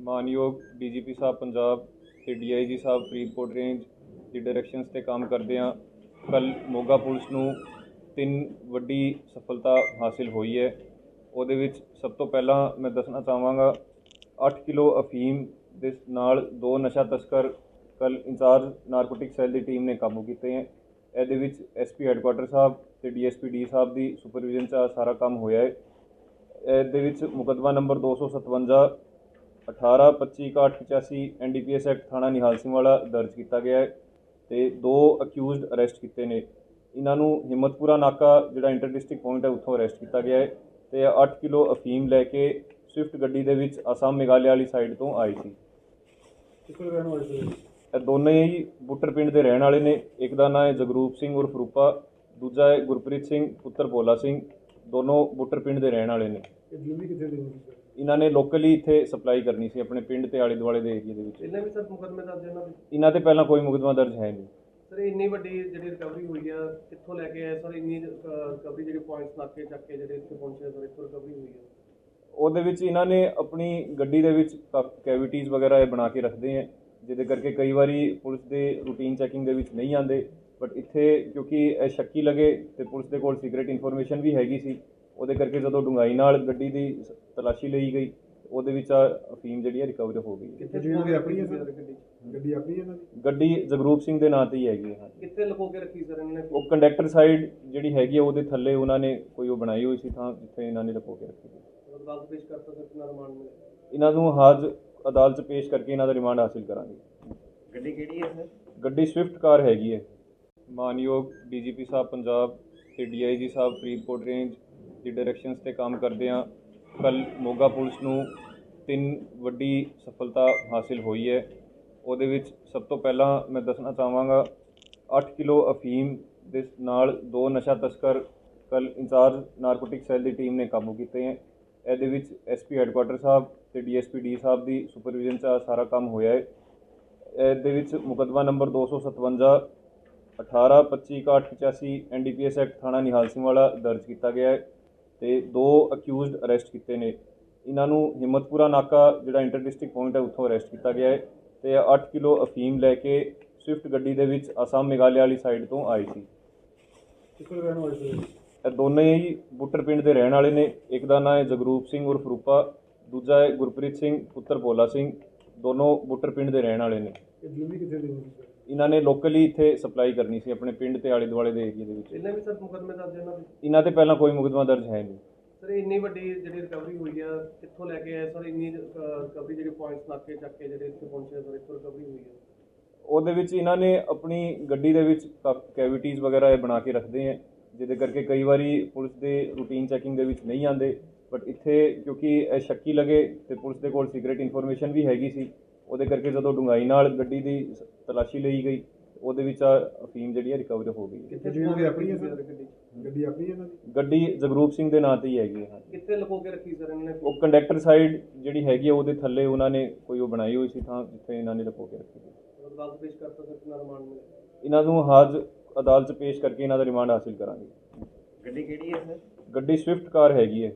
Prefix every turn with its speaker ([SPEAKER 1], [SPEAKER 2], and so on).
[SPEAKER 1] ਮਾਨਯੋਗ ਡੀਜੀਪੀ ਸਾਹਿਬ ਪੰਜਾਬ ਤੇ ਡੀਆਈਜੀ ਸਾਹਿਬ ਫਰੀਦਕੋਟ ਰੇਂਜ ਦੀ ਡਾਇਰੈਕਸ਼ਨਸ ਤੇ ਕੰਮ ਕਰਦੇ ਹਾਂ। ਕੱਲ ਮੋਗਾ ਪੁਲਿਸ ਨੂੰ ਤਿੰਨ ਵੱਡੀ ਸਫਲਤਾ ਹਾਸਿਲ ਹੋਈ ਹੈ। ਉਹਦੇ ਵਿੱਚ ਸਭ ਤੋਂ ਪਹਿਲਾਂ ਮੈਂ ਦੱਸਣਾ ਚਾਹਾਂਗਾ 8 ਕਿਲੋ ਅਫੀਮ ਦੇ ਨਾਲ ਦੋ ਨਸ਼ਾ ਤਸਕਰ ਕੱਲ ਇੰਚਾਰਜ ਨਾਰਕੋਟਿਕ ਸੈੱਲ ਦੀ ਟੀਮ ਨੇ ਕਾਬੂ ਕੀਤੇ ਹੈ। ਇਹਦੇ ਵਿੱਚ ਐਸਪੀ ਹੈੱਡਕੁਆਟਰ ਸਾਹਿਬ ਤੇ ਡੀਐਸਪੀ ਡੀ ਸਾਹਿਬ ਦੀ ਸੁਪਰਵਿਜ਼ਨ 'ਚ ਸਾਰਾ ਕੰਮ ਹੋਇਆ ਹੈ। ਇਹਦੇ ਵਿੱਚ ਮੁਕੱਦਮਾ ਨੰਬਰ 257 18 25 81 ਐਨਡੀਪੀਐਸ ਐਕਟ ਥਾਣਾ ਨਿਹਾਲ ਸਿੰਘ ਵਾਲਾ ਦਰਜ ਕੀਤਾ ਗਿਆ ਹੈ ਤੇ ਦੋ ਅਕਿਊਜ਼ਡ ਅਰੈਸਟ ਕੀਤੇ ਨੇ। ਇਹਨਾਂ ਨੂੰ ਹਿੰਮਤਪੁਰਾ ਨਾਕਾ ਜਿਹੜਾ ਇੰਟਰ ਡਿਸਟ੍ਰਿਕਟ ਪੁਆਇੰਟ ਹੈ ਉੱਥੋਂ ਅਰੈਸਟ ਕੀਤਾ ਗਿਆ ਹੈ ਤੇ 8 ਕਿਲੋ ਅਫੀਮ ਲੈ ਕੇ ਸਵਿਫਟ ਗੱਡੀ ਦੇ ਵਿੱਚ ਅਸਾਮ ਮੇਘਾਲਿਆ ਵਾਲੀ ਸਾਈਡ ਤੋਂ ਆਈ ਸੀ। ਇਹ ਦੋਨੇ ਹੀ ਬੁੱਟਰ ਪਿੰਡ ਦੇ ਰਹਿਣ ਵਾਲੇ ਨੇ। ਇੱਕ ਦਾ ਨਾਮ ਹੈ ਜਗਰੂਪ ਸਿੰਘ ਉਰਫ ਰੂਪਾ ਦੂਜਾ ਹੈ ਗੁਰਪ੍ਰੀਤ ਸਿੰਘ ਪੁੱਤਰ ਭੋਲਾ ਸਿੰਘ। ਦੋਨੋਂ ਬੁੱਟਰ ਪਿੰਡ ਦੇ ਰਹਿਣ ਵਾਲੇ ਨੇ।
[SPEAKER 2] ਇਹ ਡਿਲੀਵਰੀ ਕਿੱਥੇ ਸਰ
[SPEAKER 1] ਇਹਨਾਂ ਨੇ ਲੋਕਲੀ ਇੱਥੇ ਸਪਲਾਈ ਕਰਨੀ ਸੀ ਆਪਣੇ ਪਿੰਡ ਤੇ ਆਲੇ ਦੁਆਲੇ ਦੇ ਏਰੀਆ ਦੇ ਵਿੱਚ।
[SPEAKER 3] ਇਹਨਾਂ ਵੀ ਸਰ ਮੁਕੱਦਮੇ ਦਰਜ ਇਹਨਾਂ ਦੇ?
[SPEAKER 1] ਇਹਨਾਂ ਤੇ ਪਹਿਲਾਂ ਕੋਈ ਮੁਕੱਦਮਾ ਦਰਜ ਹੈ ਨਹੀਂ।
[SPEAKER 3] ਸਰ ਇੰਨੀ ਵੱਡੀ ਜਿਹੜੀ ਰਿਕਵਰੀ ਹੋਈ ਆ ਕਿੱਥੋਂ ਲੈ ਕੇ ਆਏ? ਸਰ ਇੰਨੀ ਰਿਕਵਰੀ ਜਿਹੜੇ ਪੁਆਇੰਟਸ ਨਾਕੇ ਚੱਕ ਕੇ ਜਿਹੜੇ ਇੱਥੇ ਪਹੁੰਚੇ ਸਰ ਇੱਥੋਂ ਰਿਕਵਰੀ ਹੋਈ ਆ।
[SPEAKER 1] ਉਹਦੇ ਵਿੱਚ ਇਹਨਾਂ ਨੇ ਆਪਣੀ ਗੱਡੀ ਦੇ ਵਿੱਚ ਕੈਵਿਟੀਜ਼ ਵਗੈਰਾ ਇਹ ਬਣਾ ਕੇ ਰੱਖਦੇ ਹੈ ਜਿਹਦੇ ਕਰਕੇ ਕਈ ਵਾਰੀ ਪੁਲਿਸ ਦੇ ਰੂਟੀਨ ਚੈਕਿੰਗ ਦੇ ਵਿੱਚ ਨਹੀਂ ਆਉਂਦੇ। ਬਟ ਇੱਥੇ ਕਿਉਂਕਿ ਇਹ ਸ਼ੱਕੀ ਲੱਗੇ ਤੇ ਪੁਲਿਸ ਦੇ ਕੋਲ ਸੀਕ੍ਰੀਟ ਇਨਫੋਰਮੇਸ਼ਨ ਵੀ ਹੈਗੀ ਸੀ। ਉਹਦੇ ਕਰਕੇ ਜਦੋਂ ਡੁੰਗਾਈ ਨਾਲ ਗੱਡੀ ਦੀ ਤਲਾਸ਼ੀ ਲਈ ਗਈ ਉਹਦੇ ਵਿੱਚ ਆਹ ਅਫੀਮ ਜਿਹੜੀ ਹੈ ਰਿਕਵਰ ਹੋ ਗਈ। ਹੈ।
[SPEAKER 2] ਗੱਡੀ ਇਹਨਾਂ ਦੀ ਆਪਣੀ ਹੈ
[SPEAKER 3] ਸਰ
[SPEAKER 2] ਸਰ?
[SPEAKER 3] ਗੱਡੀ?
[SPEAKER 2] ਗੱਡੀ ਆਪਣੀ ਹੈ ਇਹਨਾਂ ਦੀ?
[SPEAKER 1] ਗੱਡੀ ਜਗਰੂਪ ਸਿੰਘ ਦੇ ਨਾਂ ਤੇ ਹੀ ਹੈਗੀ ਹੈ
[SPEAKER 3] ਕਿੱਥੇ ਲੁਕੋ ਕੇ ਰੱਖੀ ਸਰ ਇਹਨਾਂ ਨੇ?
[SPEAKER 1] ਉਹ ਕੰਡਕਟਰ ਸਾਈਡ ਜਿਹੜੀ ਹੈਗੀ ਹੈ ਉਹਦੇ ਥੱਲੇ ਉਹਨਾਂ ਨੇ ਕੋਈ ਉਹ ਬਣਾਈ ਹੋਈ ਸੀ ਥਾਂ ਜਿੱਥੇ ਇਹਨਾਂ ਨੇ ਲੁਕੋ ਕੇ ਰੱਖੀ ਸੀ।
[SPEAKER 3] ਅਦਾਲਤ ਪੇਸ਼ ਕਰਤਾ ਸਰ ਕਿੰਨਾ ਰਿਮਾਂਡ ਮਿਲਿਆ?
[SPEAKER 1] ਇਹਨਾਂ ਨੂੰ ਹਾਜ ਅਦਾਲਤ 'ਚ ਪੇਸ਼ ਕਰਕੇ ਇਹਨਾਂ ਦਾ ਰਿਮਾਂਡ ਹਾਸਿਲ ਕਰਾਂਗੇ।
[SPEAKER 3] ਗੱਡੀ ਕਿਹੜੀ ਹੈ ਸਰ?
[SPEAKER 1] ਗੱਡੀ ਸਵਿਫਟ ਕਾਰ ਹੈਗੀ ਹੈ ਮਾਨਯੋਗ ਡੀਜੀਪੀ ਸਾਹਿਬ ਪੰਜਾਬ ਤੇ ਡੀਆਈਜੀ ਸਾਹਿਬ ਫਰੀਦਕੋਟ ਰੇਂਜ ਦੀ ਡਾਇਰੈਕਸ਼ਨਸ ਤੇ ਕੰਮ ਕਰਦੇ ਹਾਂ। ਕੱਲ ਮੋਗਾ ਪੁਲਿਸ ਨੂੰ ਤਿੰਨ ਵੱਡੀ ਸਫਲਤਾ ਹਾਸਿਲ ਹੋਈ ਹੈ। ਉਹਦੇ ਵਿੱਚ ਸਭ ਤੋਂ ਪਹਿਲਾਂ ਮੈਂ ਦੱਸਣਾ ਚਾਹਾਂਗਾ 8 ਕਿਲੋ ਅਫੀਮ ਦੇ ਨਾਲ ਦੋ ਨਸ਼ਾ ਤਸਕਰ ਕੱਲ ਇੰਚਾਰਜ ਨਾਰਕੋਟਿਕ ਸੈੱਲ ਦੀ ਟੀਮ ਨੇ ਕਾਬੂ ਕੀਤੇ ਹੈ। ਇਹਦੇ ਵਿੱਚ ਐਸਪੀ ਹੈੱਡਕੁਆਟਰ ਸਾਹਿਬ ਤੇ ਡੀਐਸਪੀ ਡੀ ਸਾਹਿਬ ਦੀ ਸੁਪਰਵਿਜ਼ਨ 'ਚ ਸਾਰਾ ਕੰਮ ਹੋਇਆ ਹੈ। ਇਹਦੇ ਵਿੱਚ ਮੁਕੱਦਮਾ ਨੰਬਰ 257 18 25 81 ਐਨਡੀਪੀਐਸ ਐਕਟ ਥਾਣਾ ਨਿਹਾਲ ਸਿੰਘ ਵਾਲਾ ਦਰਜ ਕੀਤਾ ਗਿਆ ਹੈ। ਤੇ ਦੋ ਅਕਿਊਜ਼ਡ ਅਰੈਸਟ ਕੀਤੇ ਨੇ। ਇਹਨਾਂ ਨੂੰ ਹਿੰਮਤਪੁਰਾ ਨਾਕਾ ਜਿਹੜਾ ਇੰਟਰ ਡਿਸਟ੍ਰਿਕਟ ਪੁਆਇੰਟ ਹੈ ਉੱਥੋਂ ਅਰੈਸਟ ਕੀਤਾ ਗਿਆ ਹੈ ਤੇ 8 ਕਿਲੋ ਅਫੀਮ ਲੈ ਕੇ ਸਵਿਫਟ ਗੱਡੀ ਦੇ ਵਿੱਚ ਅਸਾਮ ਮੇਘਾਲਿਆ ਵਾਲੀ ਸਾਈਡ ਤੋਂ ਆਈ ਸੀ।
[SPEAKER 2] ਕਿੱਥੇ ਰਹਿਣ ਵਾਲੇ ਸੀ?
[SPEAKER 1] ਇਹ ਦੋਨੇ ਹੀ ਬੁੱਟਰ ਪਿੰਡ ਦੇ ਰਹਿਣ ਵਾਲੇ ਨੇ। ਇੱਕ ਦਾ ਨਾਮ ਹੈ ਜਗਰੂਪ ਸਿੰਘ ਉਰਫ ਰੂਪਾ ਦੂਜਾ ਹੈ ਗੁਰਪ੍ਰੀਤ ਸਿੰਘ ਪੁੱਤਰ ਭੋਲਾ ਸਿੰਘ। ਦੋਨੋਂ ਬੁੱਟਰ ਪਿੰਡ ਦੇ ਰਹਿਣ ਵਾਲੇ ਨੇ।
[SPEAKER 2] ਇਹ ਡਿਲੀਵਰੀ ਕਿੱਥੇ ਸਰ
[SPEAKER 1] ਇਹਨਾਂ ਨੇ ਲੋਕਲੀ ਇੱਥੇ ਸਪਲਾਈ ਕਰਨੀ ਸੀ ਆਪਣੇ ਪਿੰਡ ਤੇ ਆਲੇ ਦੁਆਲੇ ਦੇ ਏਰੀਆ ਦੇ ਵਿੱਚ।
[SPEAKER 3] ਇਹਨਾਂ ਵੀ ਸਰ ਮੁਕੱਦਮੇ ਦਰਜ ਇਹਨਾਂ ਦੇ
[SPEAKER 1] ਇਹਨਾਂ ਤੇ ਪਹਿਲਾਂ ਕੋਈ ਮੁਕੱਦਮਾ ਦਰਜ ਹੈ ਨਹੀਂ।
[SPEAKER 3] ਸਰ ਇੰਨੀ ਵੱਡੀ ਜਿਹੜੀ ਰਿਕਵਰੀ ਹੋਈ ਆ ਕਿੱਥੋਂ ਲੈ ਕੇ ਆਏ? ਸਰ ਇੰਨੀ ਰਿਕਵਰੀ ਜਿਹੜੇ ਪੁਆਇੰਟਸ ਚੱਕ ਕੇ ਜਿਹੜੇ ਇੱਥੇ ਪਹੁੰਚੇ ਸਰ ਇੱਥੋਂ ਰਿਕਵਰੀ ਹੋਈ ਆ।
[SPEAKER 1] ਉਹਦੇ ਵਿੱਚ ਇਹਨਾਂ ਨੇ ਆਪਣੀ ਗੱਡੀ ਦੇ ਵਿੱਚ ਕੈਵਿਟੀਜ਼ ਵਗੈਰਾ ਇਹ ਬਣਾ ਕੇ ਰੱਖਦੇ ਹੈ ਜਿਹਦੇ ਕਰਕੇ ਕਈ ਵਾਰੀ ਪੁਲਿਸ ਦੇ ਰੂਟੀਨ ਚੈਕਿੰਗ ਦੇ ਵਿੱਚ ਨਹੀਂ ਆਉਂਦੇ। ਬਟ ਇੱਥੇ ਕਿਉਂਕਿ ਇਹ ਸ਼ੱਕੀ ਲੱਗੇ ਤੇ ਪੁਲਿਸ ਦੇ ਕੋਲ ਸੀਕ੍ਰੀਟ ਇਨਫੋਰਮੇਸ਼ਨ ਵੀ ਹੈਗੀ ਸੀ। ਉਹਦੇ ਕਰਕੇ ਜਦੋਂ ਡੁੰਗਾਈ ਨਾਲ ਗੱਡੀ ਦੀ ਤਲਾਸ਼ੀ ਲਈ ਗਈ ਉਹਦੇ ਵਿੱਚ ਆਹ ਅਫੀਮ ਜਿਹੜੀ ਹੈ ਰਿਕਵਰ ਹੋ ਗਈ। ਹੈ।
[SPEAKER 2] ਗੱਡੀ ਇਹਨਾਂ ਦੀ ਆਪਣੀ ਹੈ ਸਰ?
[SPEAKER 3] ਗੱਡੀ?
[SPEAKER 2] ਗੱਡੀ ਆਪਣੀ ਹੈ ਇਹਨਾਂ ਦੀ?
[SPEAKER 1] ਗੱਡੀ ਜਗਰੂਪ ਸਿੰਘ ਦੇ ਨਾਂ ਤੇ ਹੀ ਹੈਗੀ ਹੈ।
[SPEAKER 3] ਕਿੱਥੇ ਲੁਕੋ ਕੇ ਰੱਖੀ ਸਰ ਇਹਨਾਂ ਨੇ?
[SPEAKER 1] ਉਹ ਕੰਡਕਟਰ ਸਾਈਡ ਜਿਹੜੀ ਹੈਗੀ ਹੈ ਉਹਦੇ ਥੱਲੇ ਉਹਨਾਂ ਨੇ ਕੋਈ ਉਹ ਬਣਾਈ ਹੋਈ ਸੀ ਥਾਂ ਜਿੱਥੇ ਇਹਨਾਂ ਨੇ ਲੁਕੋ ਕੇ ਰੱਖੀ ਸੀ।
[SPEAKER 3] ਅਦਾਲਤ ਪੇਸ਼ ਕਰਤਾ ਸਰ ਕਿੰਨਾ ਰਿਮਾਂਡ ਮਿਲਿਆ?
[SPEAKER 1] ਇਹਨਾਂ ਨੂੰ ਹਾਜ ਅਦਾਲਤ 'ਚ ਪੇਸ਼ ਕਰਕੇ ਇਹਨਾਂ ਦਾ ਰਿਮਾਂਡ ਹਾਸਿਲ ਕਰਾਂਗੇ।
[SPEAKER 3] ਗੱਡੀ ਕਿਹੜੀ ਹੈ ਸਰ?
[SPEAKER 1] ਗੱਡੀ ਸਵਿਫਟ ਕਾਰ ਹੈਗੀ ਹੈ।